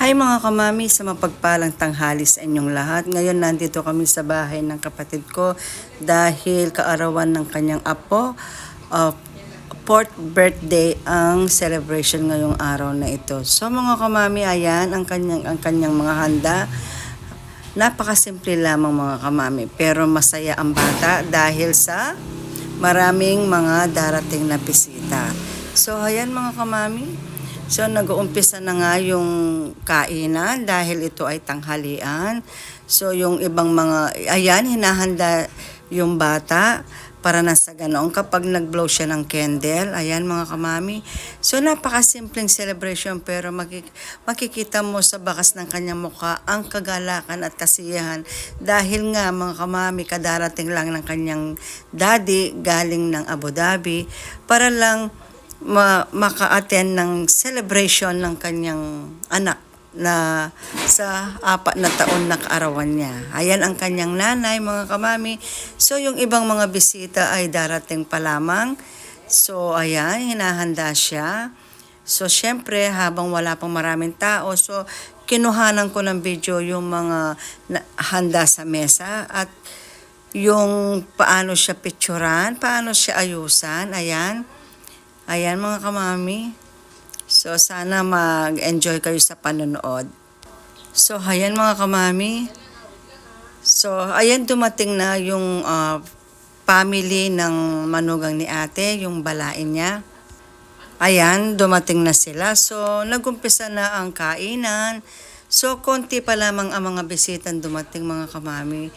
Hi mga kamami, sa mapagpalang tanghali sa inyong lahat. Ngayon nandito kami sa bahay ng kapatid ko dahil kaarawan ng kanyang apo. Uh, fourth birthday ang celebration ngayong araw na ito. So mga kamami, ayan ang kanyang, ang kanyang mga handa. Napakasimple lamang mga kamami pero masaya ang bata dahil sa maraming mga darating na bisita. So ayan mga kamami, So nag-uumpisa na nga yung kainan dahil ito ay tanghalian. So yung ibang mga, ayan, hinahanda yung bata para na sa ganoon kapag nag-blow siya ng candle. Ayan mga kamami. So napakasimpleng celebration pero makik- makikita mo sa bakas ng kanyang mukha ang kagalakan at kasiyahan dahil nga mga kamami kadarating lang ng kanyang daddy galing ng Abu Dhabi para lang ma- maka-attend ng celebration ng kanyang anak na sa apat na taon na kaarawan niya. Ayan ang kanyang nanay, mga kamami. So, yung ibang mga bisita ay darating pa lamang. So, ayan, hinahanda siya. So, syempre, habang wala pang maraming tao, so, kinuhanan ko ng video yung mga handa sa mesa at yung paano siya picturan, paano siya ayusan, ayan. Ayan mga kamami. So sana mag-enjoy kayo sa panonood. So ayan mga kamami. So ayan dumating na yung ah, family ng manugang ni ate, yung balain niya. Ayan, dumating na sila. So nagumpisa na ang kainan. So konti pa lamang ang mga bisitang dumating mga kamami.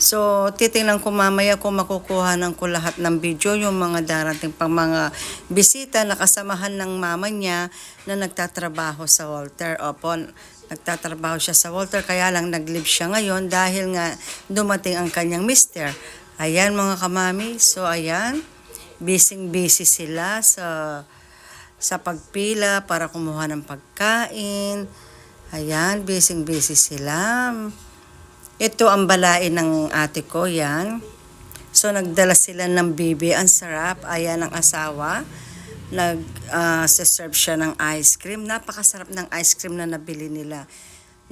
So, titingnan ko mamaya kung makukuha ng ko lahat ng video, yung mga darating pang mga bisita na kasamahan ng mama niya na nagtatrabaho sa Walter. Opo, nagtatrabaho siya sa Walter, kaya lang nag-leave siya ngayon dahil nga dumating ang kanyang mister. Ayan mga kamami, so ayan, busy-busy sila sa sa pagpila para kumuha ng pagkain. Ayan, busy-busy sila. Ito ang balain ng ate ko, yan. So, nagdala sila ng bibi. Ang sarap. Ayan ang asawa. nag ah, serve siya ng ice cream. Napakasarap ng ice cream na nabili nila.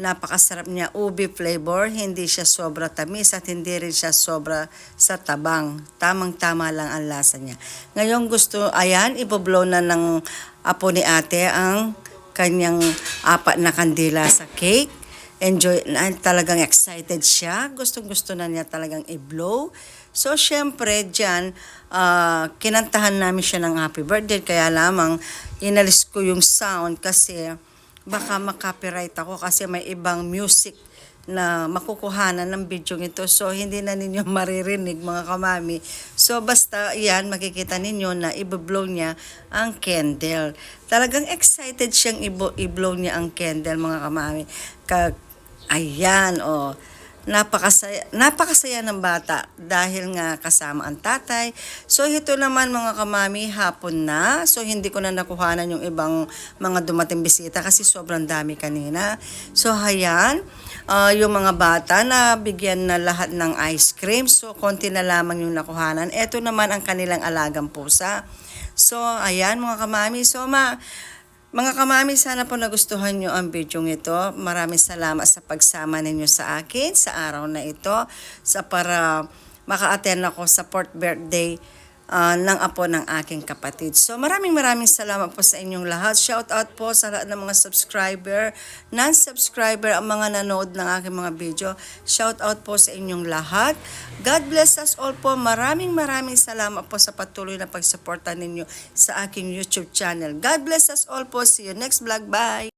Napakasarap niya. Ubi flavor. Hindi siya sobra tamis at hindi rin siya sobra sa tabang. Tamang-tama lang ang lasa niya. Ngayon gusto, ayan, iboblow na ng apo ni ate ang kanyang apat na kandila sa cake enjoy, na, talagang excited siya. Gustong-gusto na niya talagang i-blow. So, syempre, dyan, ah, kinantahan namin siya ng happy birthday. Kaya lamang, inalis ko yung sound kasi baka makopyright ako kasi may ibang music na makukuhanan ng video ito. So, hindi na ninyo maririnig mga kamami. So, basta yan, makikita ninyo na i-blow niya ang candle. Talagang excited siyang i-blow niya ang candle mga kamami. Ka- Ayan, oh. Napakasaya, napakasaya ng bata dahil nga kasama ang tatay. So ito naman mga kamami, hapon na. So hindi ko na nakuhanan yung ibang mga dumating bisita kasi sobrang dami kanina. So hayan, ah, yung mga bata na bigyan na lahat ng ice cream. So konti na lamang yung nakuhanan. Ito naman ang kanilang alagang pusa. So ayan mga kamami, so ma mga kamami, sana po nagustuhan nyo ang video ito. Maraming salamat sa pagsama ninyo sa akin sa araw na ito sa para maka-attend ako sa port birthday ah, ng apo ng aking kapatid. So maraming maraming salamat po sa inyong lahat. Shout out po sa lahat ng mga subscriber, non-subscriber, ang mga nanood ng aking mga video. Shout out po sa inyong lahat. God bless us all po. Maraming maraming salamat po sa patuloy na pagsuporta ninyo sa aking YouTube channel. God bless us all po. See you next vlog. Bye!